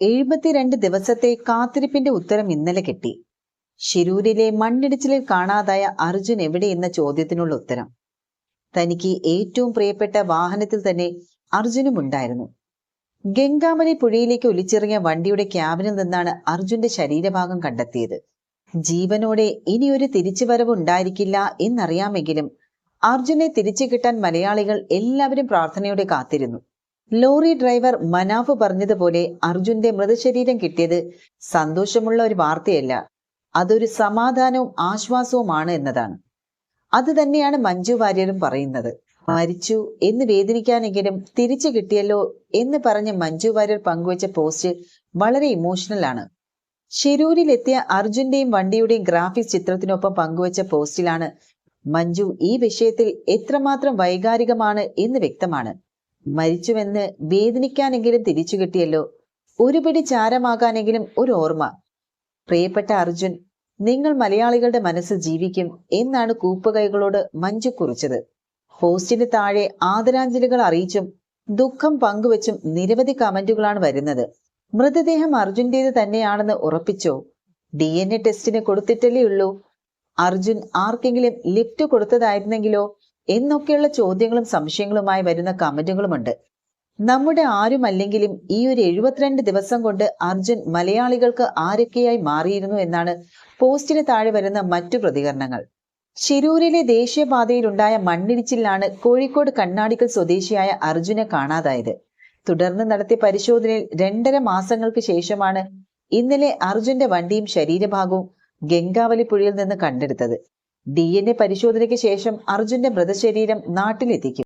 എഴുപത്തിരണ്ട് ദിവസത്തെ കാത്തിരിപ്പിന്റെ ഉത്തരം ഇന്നലെ കിട്ടി. ഷിരൂരിലെ മണ്ണിടിച്ചിലിൽ കാണാതായ അർജുൻ എന്ന ചോദ്യത്തിനുള്ള ഉത്തരം. തനിക്ക് ഏറ്റവും പ്രിയപ്പെട്ട വാഹനത്തിൽ തന്നെ അർജുനും ഉണ്ടായിരുന്നു. ഗംഗാമലി പുഴയിലേക്ക് ഒലിച്ചിറങ്ങിയ വണ്ടിയുടെ ക്യാബിനിൽ നിന്നാണ് അർജുന്റെ ശരീരഭാഗം കണ്ടെത്തിയത്. ജീവനോടെ ഇനിയൊരു തിരിച്ചുവരവ് ഉണ്ടായിരിക്കില്ല എന്നറിയാമെങ്കിലും അർജുനെ തിരിച്ചു കിട്ടാൻ മലയാളികൾ എല്ലാവരും പ്രാർത്ഥനയോടെ കാത്തിരുന്നു. ലോറി ഡ്രൈവർ മനാഫ് പറഞ്ഞതുപോലെ അർജുന്റെ മൃതശരീരം കിട്ടിയത് സന്തോഷമുള്ള ഒരു വാർത്തയല്ല. അതൊരു സമാധാനവും ആശ്വാസവുമാണ് എന്നതാണ്. അത് തന്നെയാണ് മഞ്ജു വാര്യരും പറയുന്നത്. മരിച്ചു എന്ന് വേദനിക്കാനെങ്കിലും തിരിച്ചു കിട്ടിയല്ലോ എന്ന് പറഞ്ഞ് മഞ്ജു വാര്യർ പങ്കുവച്ച പോസ്റ്റ് വളരെ ഇമോഷണൽ ആണ്. ഷിരൂരിലെത്തിയ അർജുന്റെയും വണ്ടിയുടെയും ഗ്രാഫിക്സ് ചിത്രത്തിനൊപ്പം പങ്കുവച്ച പോസ്റ്റിലാണ് മഞ്ജു ഈ വിഷയത്തിൽ എത്രമാത്രം വൈകാരികമാണ് എന്ന് വ്യക്തമാണ്. മരിച്ചുവെന്ന് വേദനിക്കാനെങ്കിലും തിരിച്ചു കിട്ടിയല്ലോ. ഒരു പിടി ചാരമാകാനെങ്കിലും ഒരു ഓർമ്മ പ്രിയപ്പെട്ട അർജുൻ നിങ്ങൾ മലയാളികളുടെ മനസ്സ് ജീവിക്കും എന്നാണ് കൂപ്പുകൈകളോട് മഞ്ജു കുറിച്ചത്. പോസ്റ്റിന് താഴെ ആദരാഞ്ജലികൾ അറിയിച്ചും ദുഃഖം പങ്കുവച്ചും നിരവധി കമന്റുകളാണ് വരുന്നത്. മൃതദേഹം അർജുന്റേത് തന്നെയാണെന്ന് ഉറപ്പിച്ചോ? ഡി എൻ എ ടെസ്റ്റിന് കൊടുത്തിട്ടല്ലേ ഉള്ളൂ. അർജുൻ ആർക്കെങ്കിലും ലിഫ്റ്റ് കൊടുത്തതായിരുന്നെങ്കിലോ? എന്നൊക്കെയുള്ള ചോദ്യങ്ങളും സംശയങ്ങളുമായി വരുന്ന കമന്റുകളുമുണ്ട്. നമ്മുടെ ആരുമല്ലെങ്കിലും ഈ ഒരു എഴുപത്തിരണ്ട് ദിവസം കൊണ്ട് അർജുൻ മലയാളികൾക്ക് ആരൊക്കെയായി മാറിയിരുന്നു എന്നാണ് പോസ്റ്റിന് താഴെ വരുന്ന മറ്റു പ്രതികരണങ്ങൾ. ശിരൂരിലെ ദേശീയപാതയിലുണ്ടായ മണ്ണിടിച്ചിലാണ് കോഴിക്കോട് കണ്ണാടിക്കൽ സ്വദേശിയായ അർജുനെ കാണാതായത്. തുടർന്ന് നടത്തിയ പരിശോധനയിൽ രണ്ടര മാസങ്ങൾക്ക് ശേഷമാണ് ഇന്നലെ അർജുന്റെ വണ്ടിയും ശരീരഭാഗവും ഗംഗാവലി പുഴയിൽ നിന്ന് കണ്ടെടുത്തത്. ഡി എൻ എ പരിശോധനയ്ക്ക് ശേഷം അർജുന്റെ മൃതശരീരം നാട്ടിലെത്തിക്കും.